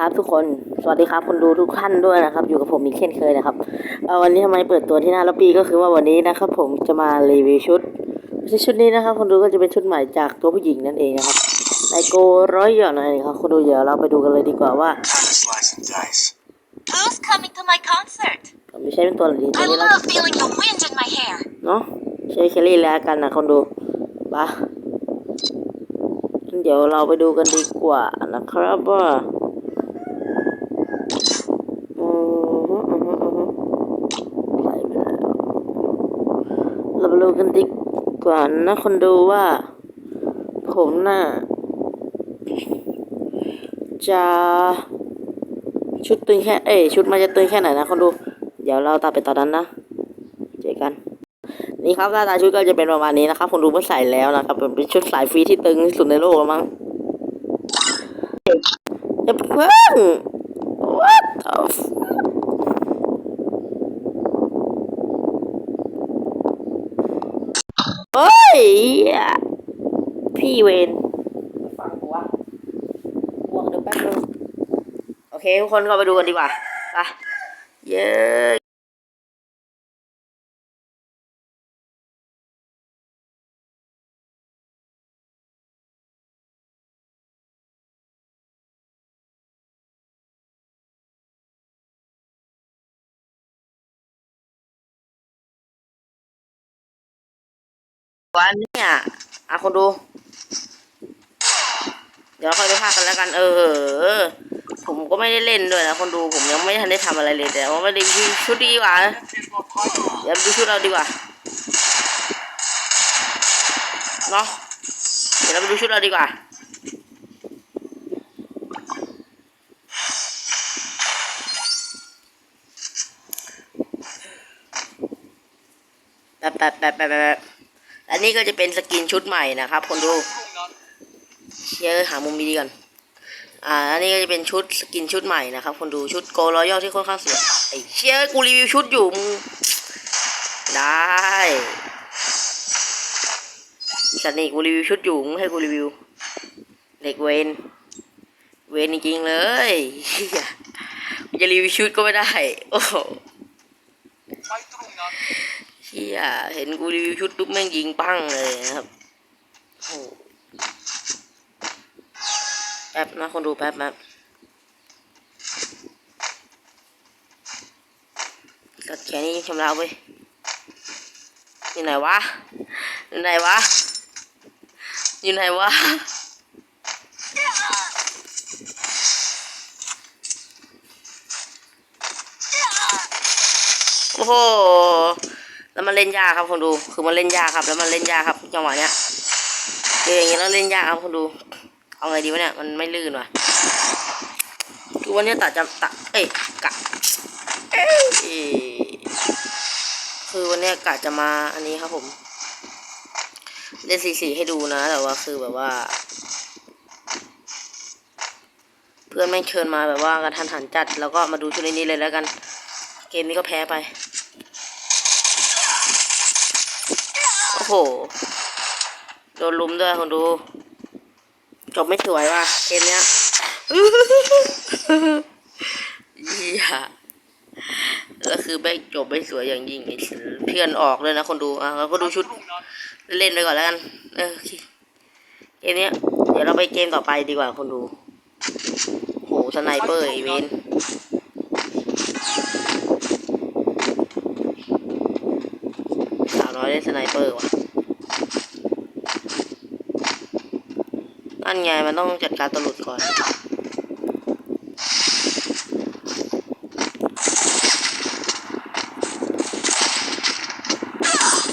ครับทุกคนสวัสดีครับคนดูทุกท่านด้วยนะครับ อยู่กับผมอีกเช่นเคยนะครับเอ่อวันนี้ทำไมเปิดตัวที่หน้าล็อบบี้ก็คือว่าวันนี้นะครับ ผมจะมารีวิวชุดไม่ใช่ชุดนี้นะครับ คนดูก็จะเป็นชุดใหม่จากตัวผู้หญิงนั่นเองนะครับไอโกร้อยหย่อนนั่นเองครับคนดูเดี๋ยวเราไปดูกันเลยดีกว่าว่า Time to slice and dice. Who's coming to my concert? ผมไม่ใช่เป็นตัวอะไรดีตัว I นี้แล้ว love feeling the wind in my hair. เนาะใช้เคลลี่แล้วกันนะคนดูปะงั้นเดี๋ยวเราไปดูกันดีกว่านะครับว่าอือฮึอือฮึอือฮึใส่ไปแล้วเราไป ดูกันดีกว่านะคนดูว่า ผมน่ะจะชุดตึงแค่ เอ้ยชุดมันจะตึงแค่ไหนนะคนดู เดี๋ยวเราตัดไปตอนนั้นนะ เจอกัน นี่ครับหน้าตาชุดก็จะเป็นประมาณนี้นะครับคุณดูเมื่อใส่แล้วนะครับเป็นชุดสายฟรีที่ตึงที่สุดในโลกแล้วมั้งอย่าเพิ่ง what the f- เฮ้ยเหี้ย พี่เวนฟังกูวะบวกเดี๋ยวแป๊บนึงโอเค ทุกคนก็ไปดูกันดีกว่า ไป เย้ วันเนี่ยอะคนดู เดี๋ยวค่อยไปพากกันแล้วกัน เออ ผมก็ไม่ได้เล่นด้วยนะคนดูผมยังไม่ทันได้ทำอะไรเลยแต่ว่าไม่ได้ดูชุดดีกว่าเดี๋ยวดูชุดเราดีกว่าเนาะเดี๋ยวเราไปดูชุดเราดีกว่าแบบแบบแบบแบบ แบบอันนี้ก็จะเป็นสกินชุดใหม่นะครับคนดูเยอะหามุมดีๆก่อนอ่าอันนี้ก็จะเป็นชุดสกินชุดใหม่นะครับ คนดูชุดโกลอยัลที่ค่อนข้างสวยไอ้เชี่ยกูรีวิวชุดอยู่มึงได้สัตว์นี่กูรีวิวชุดอยู่มึงให้กูรีวิว เด็กเวนเวนจริงๆเลยจะรีวิวชุดก็ไม่ได้ โอ้ เชี่ยเห็นกูรีวิวชุดปุ๊บแม่งยิงปั้งเลยนะครับโอ้โหแป๊บนะคนดูแป๊บแป๊บตัดแขนนี้ชำระเว้ยอยู่ไหนวะอยู่ไหนวะอยู่ไหนวะโอ้โห แล้วมันเล่นยากครับคนดูคือมันเล่นยากครับ แล้วมันเล่นยากครับจังหวะเนี้ยเจออย่างเงี้ยแล้วเล่นยากครับคนดู เอาไงดีวะเนี่ยมันไม่ลื่นว่ะคือวันนี้ตัดจะตัดเอ้ยกะเอ้ยคือวันนี้กะจะมาอันนี้ครับผม เล่นสีสีให้ดูนะ แต่ว่าคือแบบว่า เพื่อนแม่งเชิญมาแบบว่ากระทันหันจัด แล้วก็มาดูชุดนี้เลยแล้วกัน เกมนี้ก็แพ้ไป โอ้โห โดนลุมด้วยคนดู จบไม่สวยว่ะเกมเนี้ยเหี้ยแล้วคือไม่จบไม่สวยอย่างยิ่งเพื่อนออกเลยนะคนดูอะเราก็ดูชุดเล่นไปก่อนแล้วกัน เออเกมเนี้ย เดี๋ยวเราไปเกมต่อไปดีกว่าคนดูโหสไนเปอร์ไอเวนสาวน้สไนเปอร์ว่ะนั่นไงมันต้องจัดการตลุดก่อน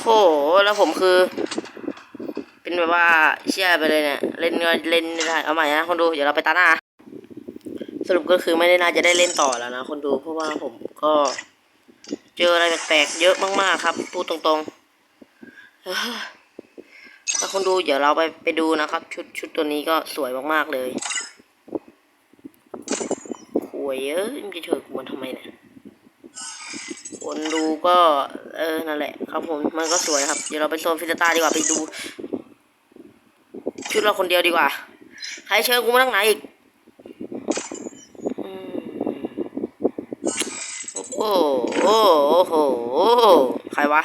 โอ้โห แล้วผมคือ เป็นแบบว่าเชื่อไปเลยเนี่ย เล่นก็เล่นไม่ได้ เอาใหม่นะคนดู เดี๋ยวเราไปตาหน้า สรุปก็คือไม่ได้น่าจะได้เล่นต่อแล้วนะคนดู เพราะว่าผมก็ เจออะไรแปลกๆเยอะมากๆครับ พูดตรงๆ ถ้าคนดูเดี๋ยวเราไปไปดูนะครับ ชุดชุดตัวนี้ก็สวยมากๆเลยหวยเอ้ยันจะเฉยกวนทำไมเนะี่ยคนดูก็ เออนั่นแหละ ครับผมมันก็สวยครับ เดี๋ยวเราไปโซนฟิสตาดีกว่าไปดู ชุดเราคนเดียวดีกว่า ใครเชิญกูมาทั้งไหนอีกโอ้โหโอ้โหใครวะ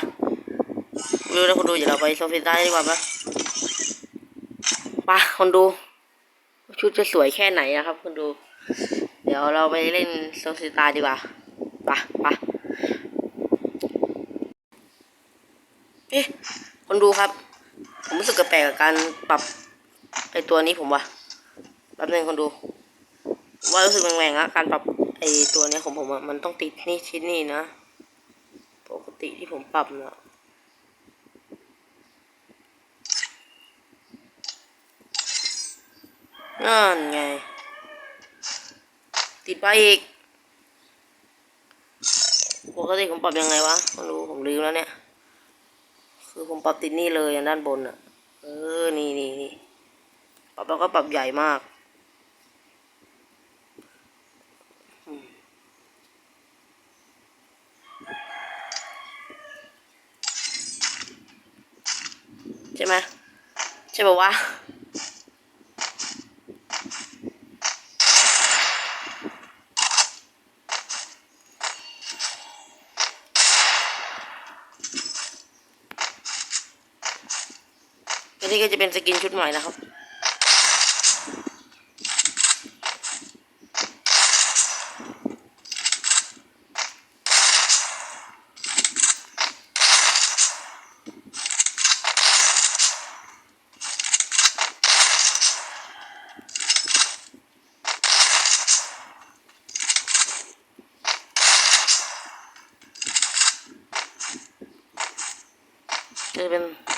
รู้นะคนดูเดี๋ยวเราไปโซฟิต้าดีกว่าปะไปะคนดู ชุดจะสวยแค่ไหนนะครับคนดู เดี๋ยวเราไปเล่นโซฟิต้าดีกว่าไปะปะเอ๊ะคนดูครับ ผมรู้สึกแปลกกับการปรับไอตัวนี้ผมว่ะแป๊บนึงคนดู ว่ารู้สึกแหวงๆอะการปรับไอตัวเนี้ยของผมอะมันต้องติดนี่ชิ้นนี่นะ ปกติที่ผมปรับเนาะ นั่นไง ติดไปอีกปกติผมปรับยังไงวะไม่รู้ผมลืมแล้วเนี่ย คือผมปรับติดนี่เลยด้านบนอะเออ นี่นี่นี่ปรับแล้วก็ปรับใหญ่มากใช่ไหมใช่ป่าวะ อันนี้ก็จะ เป็นสกินชุดใหม่นะครับ จะเป็น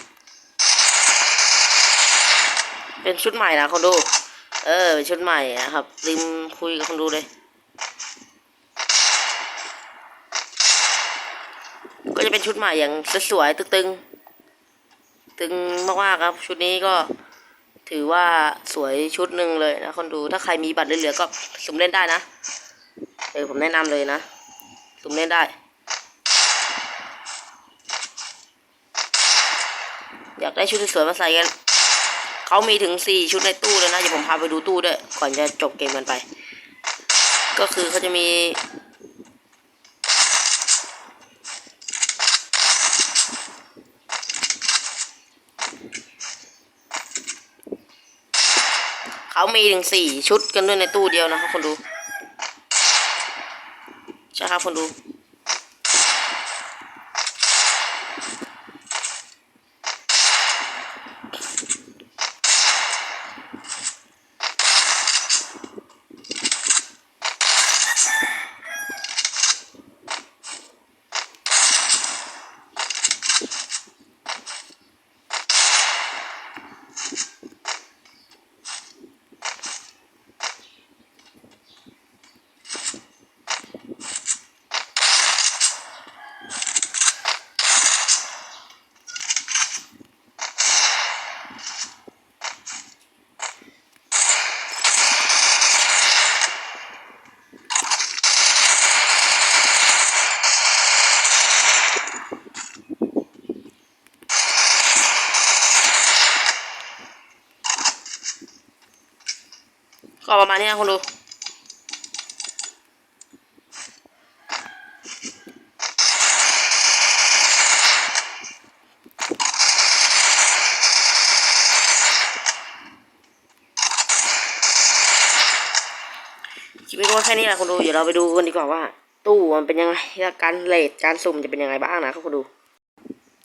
เป็นชุดใหม่นะคนดู เออเป็นชุดใหม่นะครับลืมคุยกับคนดูเลย ก็จะเป็นชุดใหม่อย่างสวยๆตึงๆตึงมากๆครับ ชุดนี้ก็ถือว่าสวยชุดหนึ่งเลยนะคนดูถ้าใครมีบัตรเหลือๆก็สุ่มเล่นได้นะเออผมแนะนำเลยนะสุ่มเล่นได้ อยากได้ชุดสวยๆมาใส่กัน เขามีถึงสี่ชุดในตู้เลยนะ เดี๋ยวผมพาไปดูตู้ด้วย ก่อนจะจบเกมกันไป ก็คือเขาจะมี เขามีถึงสี่ชุดกันด้วยในตู้เดียวนะครับคนดู ใช่ครับคนดู ก็ประมาณนี้นะคุณดูคลิปนี้ก็แค่นี้แหละคุณดู เดี๋ยวเราไปดูกันดีกว่าว่า ตู้มันเป็นยังไงและการเลทการสุ่มจะเป็นยังไงบ้างนะครับคุณดู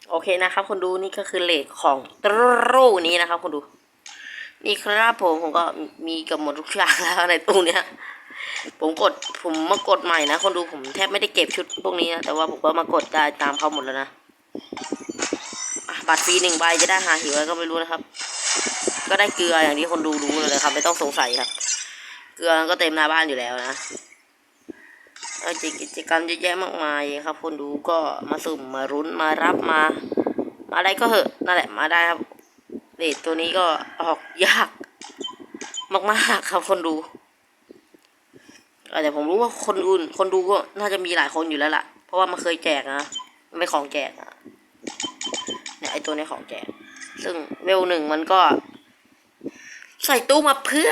โอเคนะครับคุณดูนี่ก็คือเลทของตู้นี้นะครับคุณดู นี่ครับผมผมก็มีกับหมดทุกอย่างแล้วในตู้เนี้ยผมกดผมมากดใหม่นะ คนดูผมแทบไม่ได้เก็บชุดพวกนี้นะแต่ว่าผมก็มากดได้ตามเขาหมดแล้วนะบัตรฟรีหนึ่งใบจะได้หาหิวอะไรก็ไม่รู้นะครับ ก็ได้เกลืออย่างที่คนดูรู้เลยครับ ไม่ต้องสงสัยครับ เกลือก็เต็มหน้าบ้านอยู่แล้วนะเอจิกิจกรรมเยอะแยะมากมายครับ คนดูก็มาสุ่มมารุ้นมารับมา มาอะไรก็เหอะนั่นแหละมาได้ครับ เลทตัวนี้ก็ออกยาก มากๆครับคนดูแต่ผมรู้ว่าคนอื่น คนดูก็น่าจะมีหลายคนอยู่แล้วล่ะ เพราะว่ามันเคยแจกนะไม่ของแจกอะเนี่ยไอตัวนี้ของแจก ซึ่งเวลหนึ่งมันก็ ใส่ตู้มาเพื่อ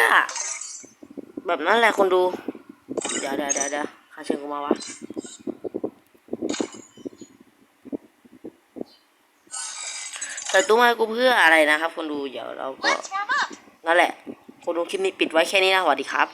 แบบนั้นแหละคนดู เดี๋ยวเดี๋ยวเดี๋ยวเดี๋ยวใครเชิญกูมาวะ ใส่ตู้มาให้กูเพื่ออะไรนะครับ คนดูเดี๋ยวเราก็นั่นแหละ คนดูคลิปนี้ปิดไว้แค่นี้นะสวัสดีครับ